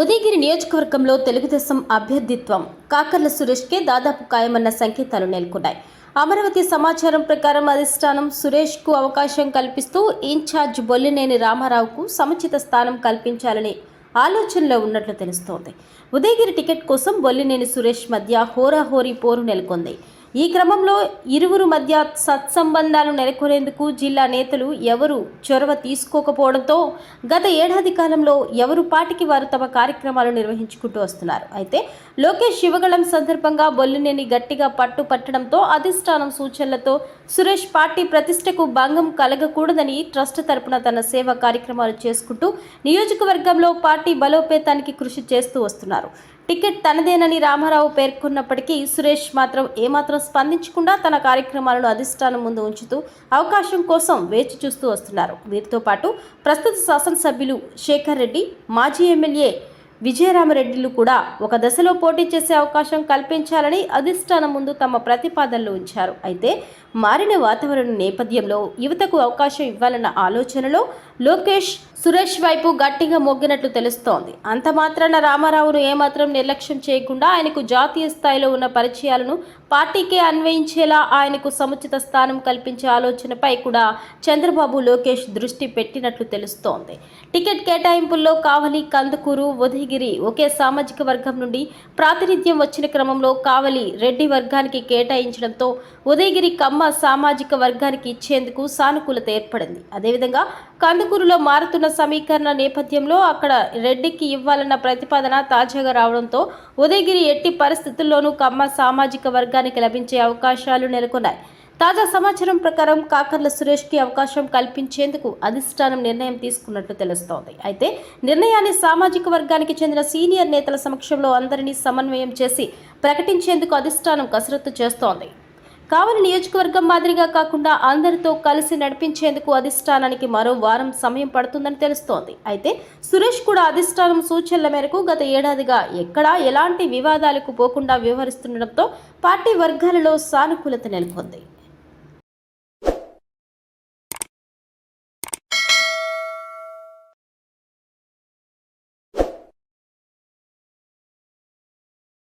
ఉదయగిరి నియోజకవర్గంలో తెలుగుదేశం అభ్యర్థిత్వం. కాకర్ల సురేష్కే దాదాపు ఖాయమన్న సంకేతాలు నెలకొన్నాయి. అమరావతి సమాచారం ప్రకారం అధిష్టానం సురేష్కు అవకాశం కల్పిస్తూ ఇన్ఛార్జ్ బొల్లినేని రామారావుకు సముచిత స్థానం కల్పించాలని ఆలోచనలో ఉన్నట్లు తెలుస్తోంది. ఉదయగిరి టికెట్ కోసం బొల్లినేని సురేష్ మధ్య హోరాహోరీ పోరు నెలకొంది. ఈ క్రమంలో ఇరువురు మధ్య సత్సంబంధాలు నెలకొనేందుకు జిల్లా నేతలు ఎవరు చొరవ తీసుకోకపోవడంతో గత ఏడాది కాలంలో ఎవరు పాటికి వారు తమ కార్యక్రమాలు నిర్వహించుకుంటూ వస్తున్నారు. అయితే లోకేష్ శివగళం సందర్భంగా బొల్లినేని గట్టిగా పట్టు పట్టడంతో అధిష్టానం సూచనలతో సురేష్ పార్టీ ప్రతిష్టకు భంగం కలగకూడదని ట్రస్ట్ తరపున తన సేవా కార్యక్రమాలు చేసుకుంటూ నియోజకవర్గంలో పార్టీ బలోపేతానికి కృషి చేస్తూ వస్తున్నారు. టికెట్ తనదేనని రామారావు పేర్కొన్నప్పటికీ సురేష్ మాత్రం ఏమాత్రం స్పందించకుండా తన కార్యక్రమాలను అధిష్టానం ముందు ఉంచుతూ అవకాశం కోసం వేచి చూస్తూ వస్తున్నారు. వీరితో పాటు ప్రస్తుత శాసనసభ్యులు శేఖర్ రెడ్డి మాజీ ఎమ్మెల్యే విజయరామరెడ్డిలు కూడా ఒక దశలో పోటీ చేసే అవకాశం కల్పించాలని అధిష్టానం ముందు తమ ప్రతిపాదనలు ఉంచారు. అయితే మారిన వాతావరణం నేపథ్యంలో యువతకు అవకాశం ఇవ్వాలన్న ఆలోచనలో లోకేష్ సురేష్ వైపు గట్టిగా మొగ్గినట్లు తెలుస్తోంది. అంత మాత్రాన రామారావును ఏమాత్రం నిర్లక్ష్యం చేయకుండా ఆయనకు జాతీయ స్థాయిలో ఉన్న పరిచయాలను పార్టీకే అన్వయించేలా ఆయనకు సముచిత స్థానం కల్పించే ఆలోచనపై కూడా చంద్రబాబు లోకేష్ దృష్టి పెట్టినట్లు తెలుస్తోంది. టికెట్ కేటాయింపుల్లో కావలి కందుకూరు గిరి ఒకే సామాజిక వర్గం నుండి ప్రాతినిధ్యం వచ్చిన క్రమంలో కావలి రెడ్డి వర్గానికి కేటాయించడంతో ఉదయగిరి కమ్మ సామాజిక వర్గానికి ఇచ్చేందుకు సానుకూలత ఏర్పడింది. అదేవిధంగా కందుకూరులో మారుతున్న సమీకరణ నేపథ్యంలో అక్కడ రెడ్డికి ఇవ్వాలన్న ప్రతిపాదన తాజాగా రావడంతో ఉదయగిరి ఎట్టి పరిస్థితుల్లోనూ కమ్మ సామాజిక వర్గానికి లభించే అవకాశాలు నెలకొన్నాయి. తాజా సమాచారం ప్రకారం కాకర్ల సురేష్కి అవకాశం కల్పించేందుకు అధిష్టానం నిర్ణయం తీసుకున్నట్లు తెలుస్తోంది. అయితే నిర్ణయాన్ని సామాజిక వర్గానికి చెందిన సీనియర్ నేతల సమక్షంలో అందరినీ సమన్వయం చేసి ప్రకటించేందుకు అధిష్టానం కసరత్తు చేస్తోంది. కావలి నియోజకవర్గం మాదిరిగా కాకుండా అందరితో కలిసి నడిపించేందుకు అధిష్టానానికి మరో వారం సమయం పడుతుందని తెలుస్తోంది. అయితే సురేష్ కూడా అధిష్టానం సూచనల మేరకు గత ఏడాదిగా ఎక్కడా ఎలాంటి వివాదాలకు పోకుండా వ్యవహరిస్తుండటంతో పార్టీ వర్గాలలో సానుకూలత నెలకొంది.